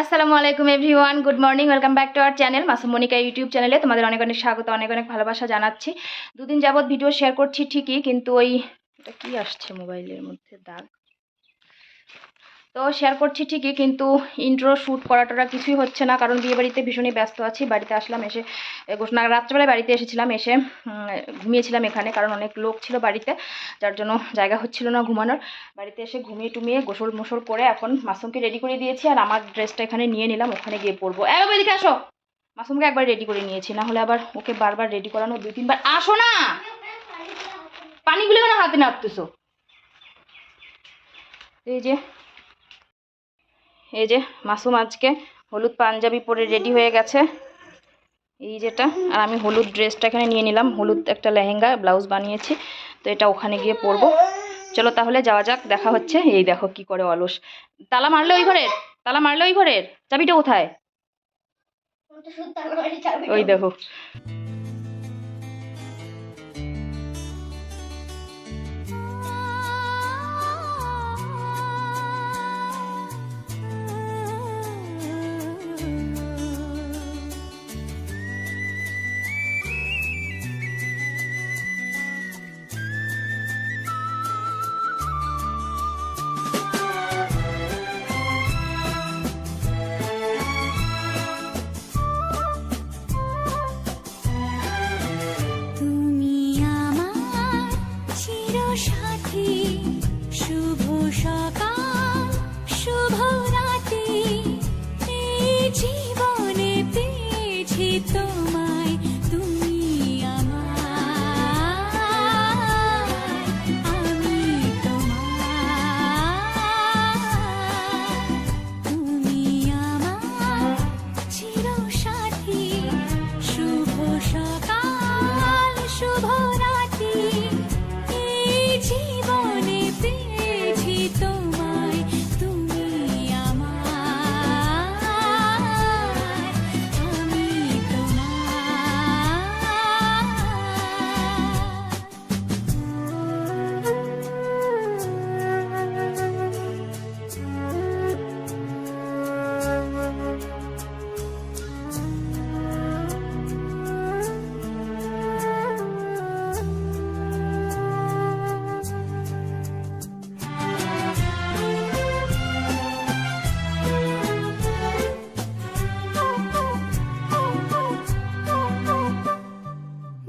আসসালামু আলাইকুম everyone, good morning, welcome back to our channel Masum Monika YouTube চ্যানেলে তোমাদের অনেক অনেক স্বাগত, অনেক অনেক ভালোবাসা জানাচ্ছি। দুদিন যাবৎ ভিডিও শেয়ার করছি ঠিকই, কিন্তু ওই, এটা কি আসছে মোবাইলের মধ্যে দাগ? তো শেয়ার করছি ঠিকই কিন্তু ইন্ট্রো শ্যুট করা টরা কিছুই হচ্ছে না কারণ বিয়ে বাড়িতে ভীষণই ব্যস্ত আছি। বাড়িতে আসলাম এসে না রাত্রেবেলায় বাড়িতে এসেছিলাম এসে ঘুমিয়েছিলাম এখানে কারণ অনেক লোক ছিল বাড়িতে যার জন্য জায়গা হচ্ছিল না ঘুমানোর। বাড়িতে এসে ঘুমিয়ে টুমিয়ে গোসল মোসল করে এখন মাসুমকে রেডি করে দিয়েছি আর আমার ড্রেসটা এখানে নিয়ে নিলাম ওখানে গিয়ে পরবো। এ বাবা, এদিকে আসো! মাসুমকে একবার রেডি করে নিয়েছি না হলে আবার ওকে বারবার রেডি করানো দুই তিনবার। আসো না! পানিগুলো কেন হাতে নাড়তেছো? এই যে এই যে মাসুম আজকে হলুদ পাঞ্জাবি পরে রেডি হয়ে গেছে। এই যেটা আর আমি হলুদ ড্রেসটা এখানে নিয়ে নিলাম। হলুদ একটা লেহেঙ্গা ব্লাউজ বানিয়েছি তো এটা ওখানে গিয়ে পরবো। চলো তাহলে যাওয়া যাক দেখা হচ্ছে। এই দেখো কি করে অলস। তালা মারলে ওই ঘরের? তালা মারলে ওই ঘরের? চাবিটা কোথায়? ওই দেখো।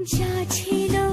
যা ছিল স্বপ্ন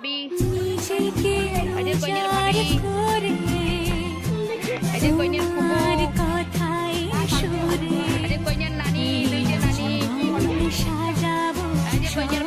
ভাবি এই যে কইনের ভাবি। এই যে কইনের কথাই কইনের নানি দুই নানি এই যে কইনের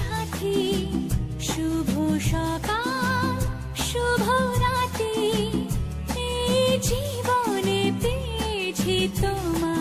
সাথী শুভ জীবনে তোমার